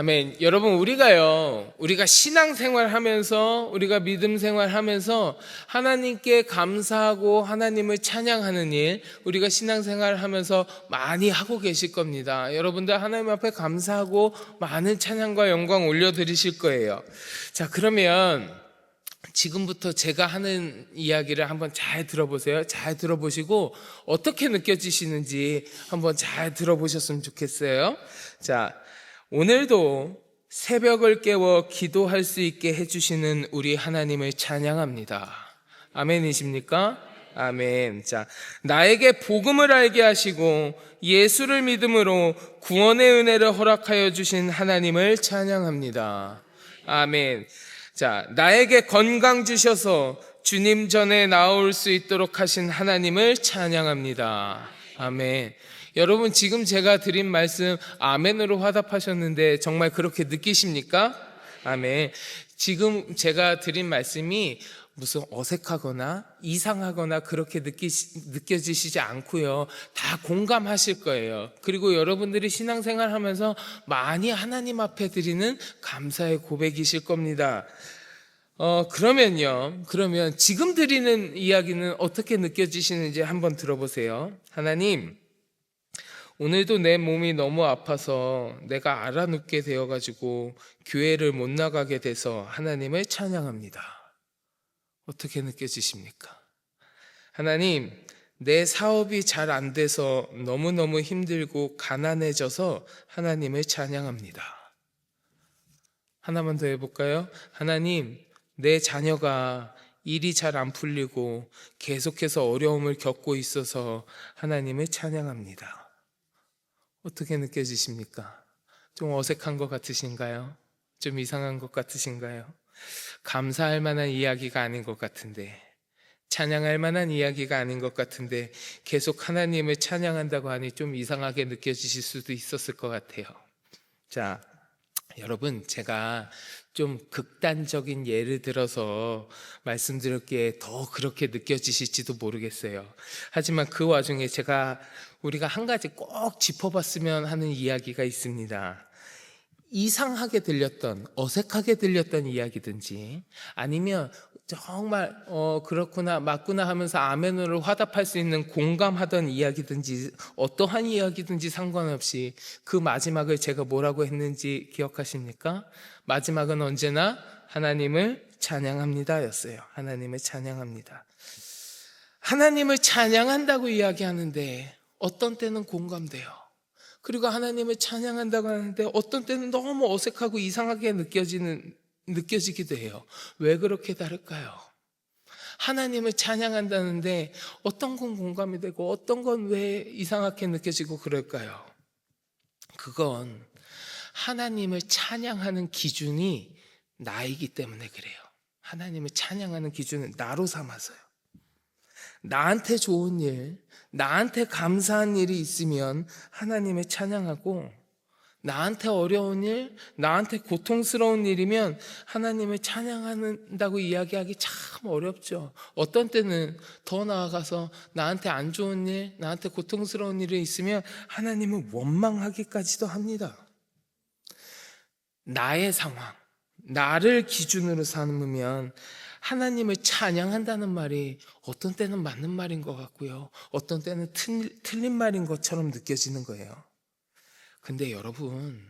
아멘. 여러분, 우리가요, 우리가 신앙생활 하면서, 우리가 믿음 생활 하면서 하나님께 감사하고 하나님을 찬양하는 일, 우리가 신앙생활 하면서 많이 하고 계실 겁니다. 여러분들 하나님 앞에 감사하고 많은 찬양과 영광 올려드리실 거예요. 자, 그러면 지금부터 제가 하는 이야기를 한번 잘 들어보세요. 잘 들어보시고 어떻게 느껴지시는지 한번 잘 들어보셨으면 좋겠어요. 자, 오늘도 새벽을 깨워 기도할 수 있게 해주시는 우리 하나님을 찬양합니다. 아멘이십니까? 아멘. 자, 나에게 복음을 알게 하시고 예수를 믿음으로 구원의 은혜를 허락하여 주신 하나님을 찬양합니다. 아멘. 자, 나에게 건강 주셔서 주님 전에 나올 수 있도록 하신 하나님을 찬양합니다. 아멘. 여러분, 지금 제가 드린 말씀 아멘으로 화답하셨는데 정말 그렇게 느끼십니까? 아멘. 지금 제가 드린 말씀이 무슨 어색하거나 이상하거나 그렇게 느끼, 느껴지시지 않고요. 다 공감하실 거예요. 그리고 여러분들이 신앙생활 하면서 많이 하나님 앞에 드리는 감사의 고백이실 겁니다. 어, 그러면요. 그러면 지금 드리는 이야기는 어떻게 느껴지시는지 한번 들어보세요. 하나님, 오늘도 내 몸이 너무 아파서 내가 알아눕게 되어가지고 교회를 못 나가게 돼서 하나님을 찬양합니다. 어떻게 느껴지십니까? 하나님, 내 사업이 잘 안 돼서 너무너무 힘들고 가난해져서 하나님을 찬양합니다. 하나만 더 해볼까요? 하나님, 내 자녀가 일이 잘 안 풀리고 계속해서 어려움을 겪고 있어서 하나님을 찬양합니다. 어떻게 느껴지십니까? 좀 어색한 것 같으신가요? 좀 이상한 것 같으신가요? 감사할 만한 이야기가 아닌 것 같은데, 찬양할 만한 이야기가 아닌 것 같은데, 계속 하나님을 찬양한다고 하니 좀 이상하게 느껴지실 수도 있었을 것 같아요. 자, 여러분, 제가 좀 극단적인 예를 들어서 말씀드렸기에 더 그렇게 느껴지실지도 모르겠어요. 하지만 그 와중에 제가 우리가 한 가지 꼭 짚어봤으면 하는 이야기가 있습니다. 이상하게 들렸던, 어색하게 들렸던 이야기든지 아니면 정말 어 그렇구나 맞구나 하면서 아멘으로 화답할 수 있는 공감하던 이야기든지 어떠한 이야기든지 상관없이 그 마지막을 제가 뭐라고 했는지 기억하십니까? 마지막은 언제나 하나님을 찬양합니다였어요. 하나님을 찬양합니다. 하나님을 찬양한다고 이야기하는데 어떤 때는 공감돼요. 그리고 하나님을 찬양한다고 하는데 어떤 때는 너무 어색하고 이상하게 느껴지는 느껴지기도 해요. 왜 그렇게 다를까요? 하나님을 찬양한다는데 어떤 건 공감이 되고 어떤 건 왜 이상하게 느껴지고 그럴까요? 그건 하나님을 찬양하는 기준이 나이기 때문에 그래요. 하나님을 찬양하는 기준은 나로 삼아서요. 나한테 좋은 일, 나한테 감사한 일이 있으면 하나님을 찬양하고 나한테 어려운 일, 나한테 고통스러운 일이면 하나님을 찬양한다고 이야기하기 참 어렵죠. 어떤 때는 더 나아가서 나한테 안 좋은 일, 나한테 고통스러운 일이 있으면 하나님을 원망하기까지도 합니다. 나의 상황, 나를 기준으로 삼으면 하나님을 찬양한다는 말이 어떤 때는 맞는 말인 것 같고요. 어떤 때는 틀린 말인 것처럼 느껴지는 거예요. 근데 여러분,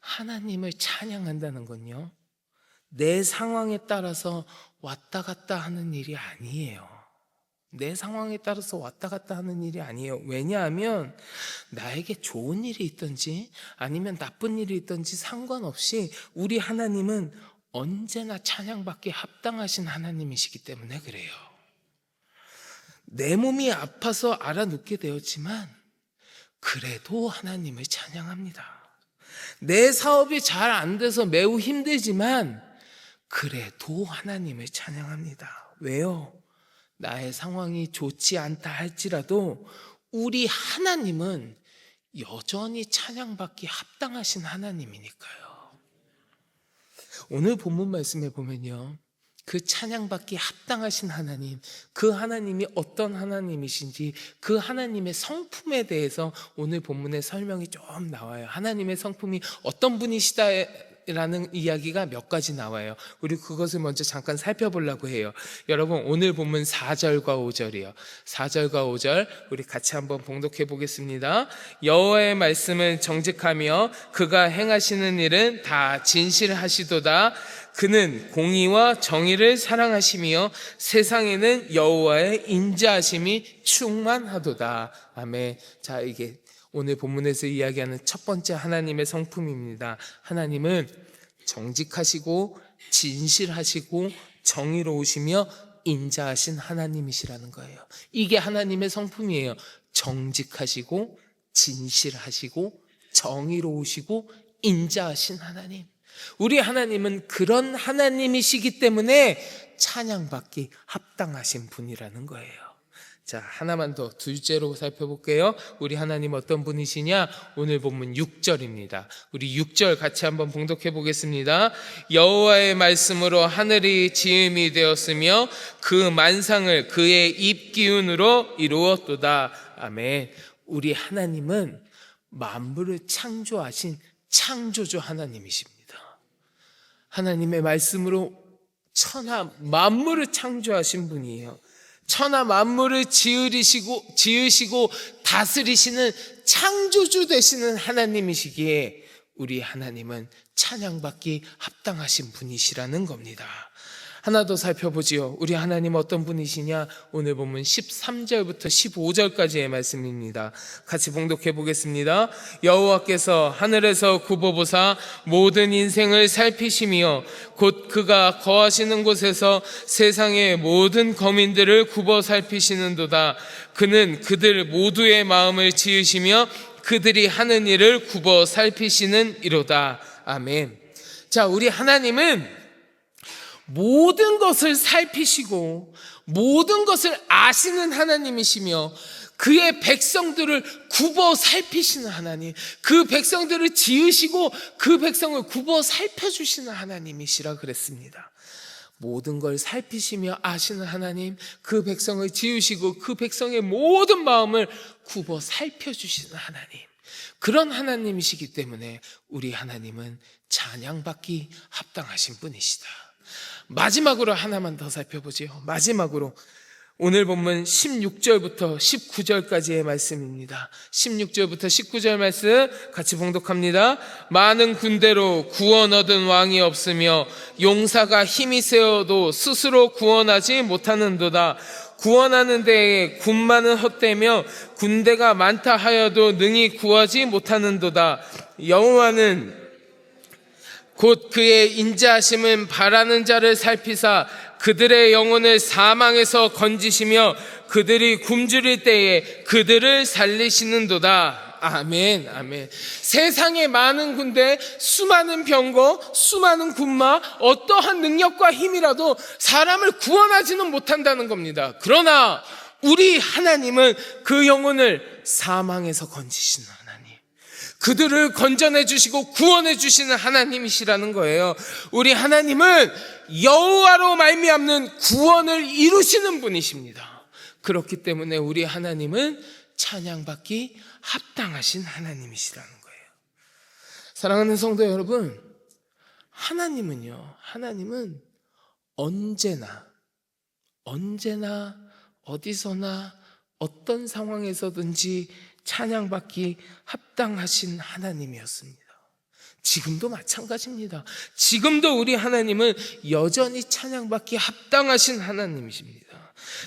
하나님을 찬양한다는 건요, 내 상황에 따라서 왔다 갔다 하는 일이 아니에요. 내 상황에 따라서 왔다 갔다 하는 일이 아니에요. 왜냐하면 나에게 좋은 일이 있든지 아니면 나쁜 일이 있든지 상관없이 우리 하나님은 언제나 찬양받기 합당하신 하나님이시기 때문에 그래요. 내 몸이 아파서 알아눕게 되었지만 그래도 하나님을 찬양합니다. 내 사업이 잘 안 돼서 매우 힘들지만 그래도 하나님을 찬양합니다. 왜요? 나의 상황이 좋지 않다 할지라도 우리 하나님은 여전히 찬양받기 합당하신 하나님이니까요. 오늘 본문 말씀에 보면요. 그 찬양받기 합당하신 하나님, 그 하나님이 어떤 하나님이신지 그 하나님의 성품에 대해서 오늘 본문에 설명이 좀 나와요. 하나님의 성품이 어떤 분이시다. 라는 이야기가 몇 가지 나와요. 우리 그것을 먼저 잠깐 살펴보려고 해요. 여러분, 오늘 본문 4절과 5절이요. 4절과 5절 우리 같이 한번 봉독해 보겠습니다. 여호와의 말씀은 정직하며 그가 행하시는 일은 다 진실하시도다. 그는 공의와 정의를 사랑하시며 세상에는 여호와의 인자하심이 충만하도다. 아멘. 자, 이게 오늘 본문에서 이야기하는 첫 번째 하나님의 성품입니다. 하나님은 정직하시고 진실하시고 정의로우시며 인자하신 하나님이시라는 거예요. 이게 하나님의 성품이에요. 정직하시고 진실하시고 정의로우시고 인자하신 하나님. 우리 하나님은 그런 하나님이시기 때문에 찬양받기 합당하신 분이라는 거예요. 자, 하나만 더 둘째로 살펴볼게요. 우리 하나님 어떤 분이시냐? 오늘 본문 6절입니다. 우리 6절 같이 한번 봉독해 보겠습니다. 여호와의 말씀으로 하늘이 지음이 되었으며 그 만상을 그의 입 기운으로 이루었도다. 아멘. 우리 하나님은 만물을 창조하신 창조주 하나님이십니다. 하나님의 말씀으로 천하 만물을 창조하신 분이에요. 천하 만물을 지으시고 지으시고 다스리시는 창조주 되시는 하나님이시기에 우리 하나님은 찬양받기 합당하신 분이시라는 겁니다. 하나 더 살펴보지요. 우리 하나님 어떤 분이시냐? 오늘 보면 13절부터 15절까지의 말씀입니다. 같이 봉독해 보겠습니다. 여호와께서 하늘에서 굽어보사 모든 인생을 살피시며 곧 그가 거하시는 곳에서 세상의 모든 거민들을 굽어 살피시는도다. 그는 그들 모두의 마음을 지으시며 그들이 하는 일을 굽어 살피시는 이로다. 아멘. 자, 우리 하나님은 모든 것을 살피시고 모든 것을 아시는 하나님이시며 그의 백성들을 굽어 살피시는 하나님, 그 백성들을 지으시고 그 백성을 굽어 살펴주시는 하나님이시라 그랬습니다. 모든 걸 살피시며 아시는 하나님, 그 백성을 지으시고 그 백성의 모든 마음을 굽어 살펴주시는 하나님. 그런 하나님이시기 때문에 우리 하나님은 찬양받기 합당하신 분이시다. 마지막으로 하나만 더 살펴보지요. 마지막으로 오늘 본문 16절부터 19절까지의 말씀입니다. 16절부터 19절 말씀 같이 봉독합니다. 많은 군대로 구원 얻은 왕이 없으며 용사가 힘이 세어도 스스로 구원하지 못하는도다. 구원하는 데에 군만은 헛되며 군대가 많다 하여도 능히 구하지 못하는도다. 여호와는 곧 그의 인자하심은 바라는 자를 살피사 그들의 영혼을 사망에서 건지시며 그들이 굶주릴 때에 그들을 살리시는도다. 아멘, 아멘. 세상에 많은 군대, 수많은 병거, 수많은 군마, 어떠한 능력과 힘이라도 사람을 구원하지는 못한다는 겁니다. 그러나 우리 하나님은 그 영혼을 사망에서 건지시는. 그들을 건져내 주시고 구원해 주시는 하나님이시라는 거예요. 우리 하나님은 여호와로 말미암는 구원을 이루시는 분이십니다. 그렇기 때문에 우리 하나님은 찬양받기 합당하신 하나님이시라는 거예요. 사랑하는 성도 여러분, 하나님은요. 하나님은 언제나 언제나 어디서나 어떤 상황에서든지 찬양받기 합당하신 하나님이었습니다. 지금도 마찬가지입니다. 지금도 우리 하나님은 여전히 찬양받기 합당하신 하나님이십니다.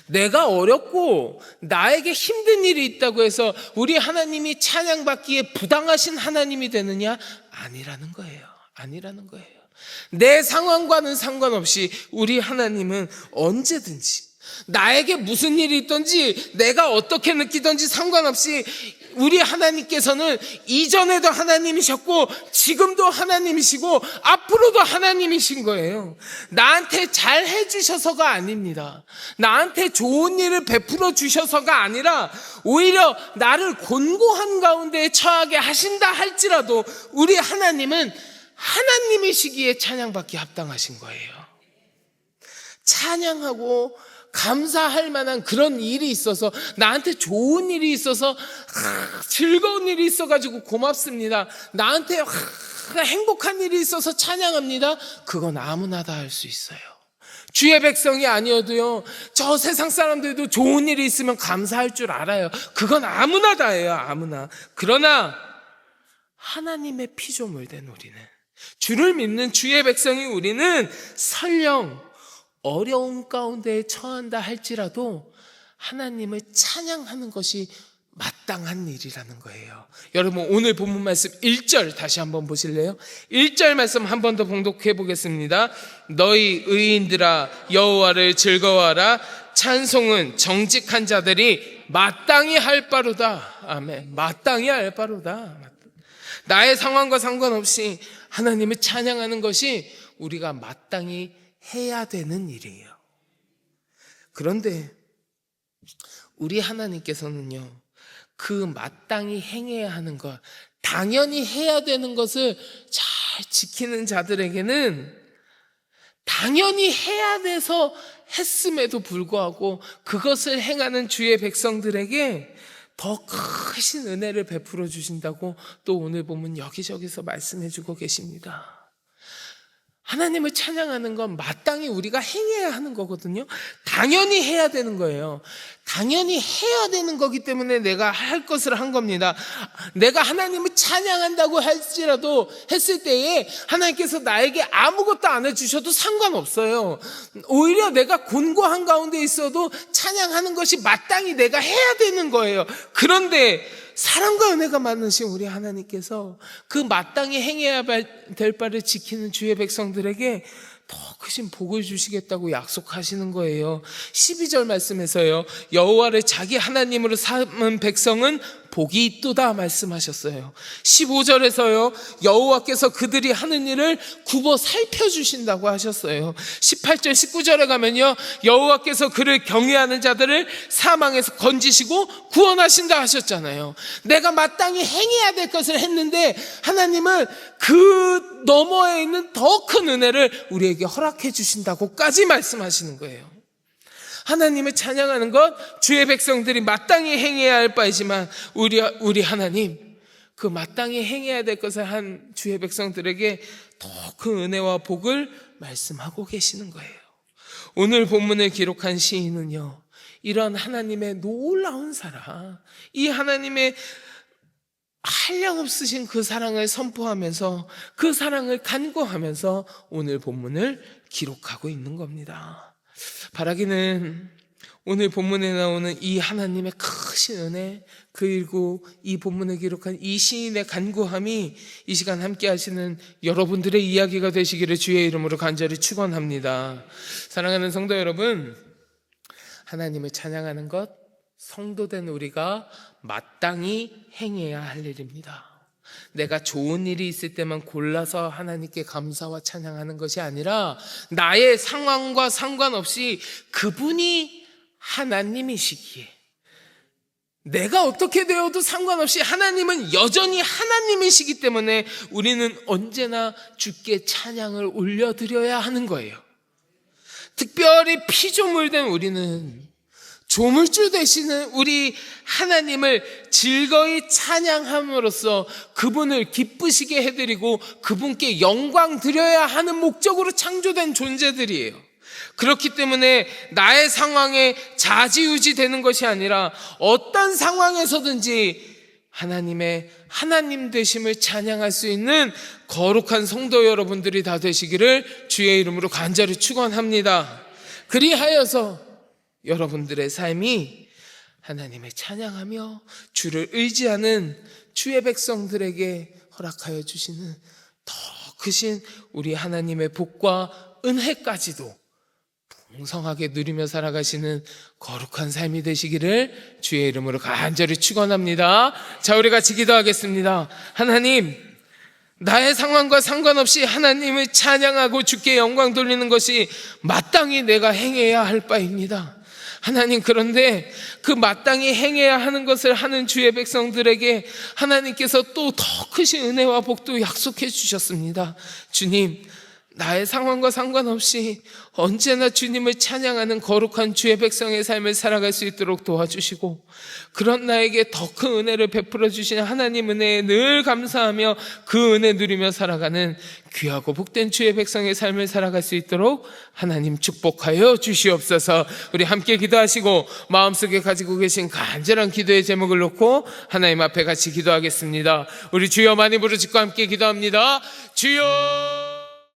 내가 어렵고 나에게 힘든 일이 있다고 해서 우리 하나님이 찬양받기에 부당하신 하나님이 되느냐? 아니라는 거예요. 아니라는 거예요. 내 상황과는 상관없이 우리 하나님은 언제든지 나에게 무슨 일이 있든지 내가 어떻게 느끼든지 상관없이 우리 하나님께서는 이전에도 하나님이셨고 지금도 하나님이시고 앞으로도 하나님이신 거예요. 나한테 잘 해주셔서가 아닙니다. 나한테 좋은 일을 베풀어 주셔서가 아니라 오히려 나를 곤고한 가운데 처하게 하신다 할지라도 우리 하나님은 하나님이시기에 찬양받기 합당하신 거예요. 찬양하고 감사할 만한 그런 일이 있어서 나한테 좋은 일이 있어서 아, 즐거운 일이 있어가지고 고맙습니다. 나한테 아, 행복한 일이 있어서 찬양합니다. 그건 아무나 다 할 수 있어요. 주의 백성이 아니어도요, 저 세상 사람들도 좋은 일이 있으면 감사할 줄 알아요. 그건 아무나 다 해요, 아무나. 그러나, 하나님의 피조물 된 우리는, 주를 믿는 주의 백성이 우리는 설령 어려움 가운데 처한다 할지라도 하나님을 찬양하는 것이 마땅한 일이라는 거예요. 여러분 오늘 본문 말씀 1절 다시 한번 보실래요? 1절 말씀 한 번 더 봉독해 보겠습니다. 너희 의인들아 여호와를 즐거워하라 찬송은 정직한 자들이 마땅히 할 바로다. 아멘. 마땅히 할 바로다. 나의 상황과 상관없이 하나님을 찬양하는 것이 우리가 마땅히 해야 되는 일이에요. 그런데 우리 하나님께서는요, 그 마땅히 행해야 하는 것, 당연히 해야 되는 것을 잘 지키는 자들에게는 당연히 해야 돼서 했음에도 불구하고 그것을 행하는 주의 백성들에게 더 크신 은혜를 베풀어 주신다고 또 오늘 보면 여기저기서 말씀해 주고 계십니다. 하나님을 찬양하는 건 마땅히 우리가 행해야 하는 거거든요. 당연히 해야 되는 거예요. 당연히 해야 되는 거기 때문에 내가 할 것을 한 겁니다. 내가 하나님을 찬양한다고 할지라도 했을 때에 하나님께서 나에게 아무것도 안 해주셔도 상관없어요. 오히려 내가 곤고한 가운데 있어도 찬양하는 것이 마땅히 내가 해야 되는 거예요. 그런데 사랑과 은혜가 많으신 우리 하나님께서 그 마땅히 행해야 될 바를 지키는 주의 백성들에게 더 크신 복을 주시겠다고 약속하시는 거예요. 12절 말씀에서요. 여호와를 자기 하나님으로 삼은 백성은 복이 있도다 말씀하셨어요. 15절에서요. 여호와께서 그들이 하는 일을 굽어 살펴 주신다고 하셨어요. 18절 19절에 가면요. 여호와께서 그를 경외하는 자들을 사망에서 건지시고 구원하신다 하셨잖아요. 내가 마땅히 행해야 될 것을 했는데 하나님은 그 너머에 있는 더 큰 은혜를 우리에게 허락해 주신다고까지 말씀하시는 거예요. 하나님을 찬양하는 것 주의 백성들이 마땅히 행해야 할 바이지만 우리 우리 하나님 그 마땅히 행해야 될 것을 한 주의 백성들에게 더 큰 은혜와 복을 말씀하고 계시는 거예요. 오늘 본문을 기록한 시인은요. 이런 하나님의 놀라운 사랑, 이 하나님의 한량 없으신 그 사랑을 선포하면서 그 사랑을 간구하면서 오늘 본문을 기록하고 있는 겁니다. 바라기는 오늘 본문에 나오는 이 하나님의 크신 은혜 그리고 이 본문에 기록한 이 시인의 간구함이 이 시간 함께 하시는 여러분들의 이야기가 되시기를 주의 이름으로 간절히 축원합니다. 사랑하는 성도 여러분, 하나님을 찬양하는 것 성도된 우리가 마땅히 행해야 할 일입니다. 내가 좋은 일이 있을 때만 골라서 하나님께 감사와 찬양하는 것이 아니라 나의 상황과 상관없이 그분이 하나님이시기에 내가 어떻게 되어도 상관없이 하나님은 여전히 하나님이시기 때문에 우리는 언제나 주께 찬양을 올려드려야 하는 거예요. 특별히 피조물 된 우리는 조물주 되시는 우리 하나님을 즐거이 찬양함으로써 그분을 기쁘시게 해드리고 그분께 영광 드려야 하는 목적으로 창조된 존재들이에요. 그렇기 때문에 나의 상황에 자지우지 되는 것이 아니라 어떤 상황에서든지 하나님의 하나님 되심을 찬양할 수 있는 거룩한 성도 여러분들이 다 되시기를 주의 이름으로 간절히 축원합니다. 그리하여서 여러분들의 삶이 하나님을 찬양하며 주를 의지하는 주의 백성들에게 허락하여 주시는 더 크신 우리 하나님의 복과 은혜까지도 풍성하게 누리며 살아가시는 거룩한 삶이 되시기를 주의 이름으로 간절히 축원합니다. 자, 우리 같이 기도하겠습니다. 하나님, 나의 상황과 상관없이 하나님을 찬양하고 주께 영광 돌리는 것이 마땅히 내가 행해야 할 바입니다. 하나님 그런데 그 마땅히 행해야 하는 것을 하는 주의 백성들에게 하나님께서 또 더 크신 은혜와 복도 약속해 주셨습니다. 주님, 나의 상황과 상관없이 언제나 주님을 찬양하는 거룩한 주의 백성의 삶을 살아갈 수 있도록 도와주시고 그런 나에게 더 큰 은혜를 베풀어 주신 하나님 은혜에 늘 감사하며 그 은혜 누리며 살아가는 귀하고 복된 주의 백성의 삶을 살아갈 수 있도록 하나님 축복하여 주시옵소서. 우리 함께 기도하시고 마음속에 가지고 계신 간절한 기도의 제목을 놓고 하나님 앞에 같이 기도하겠습니다. 우리 주여 많이 부르짖고 함께 기도합니다. 주여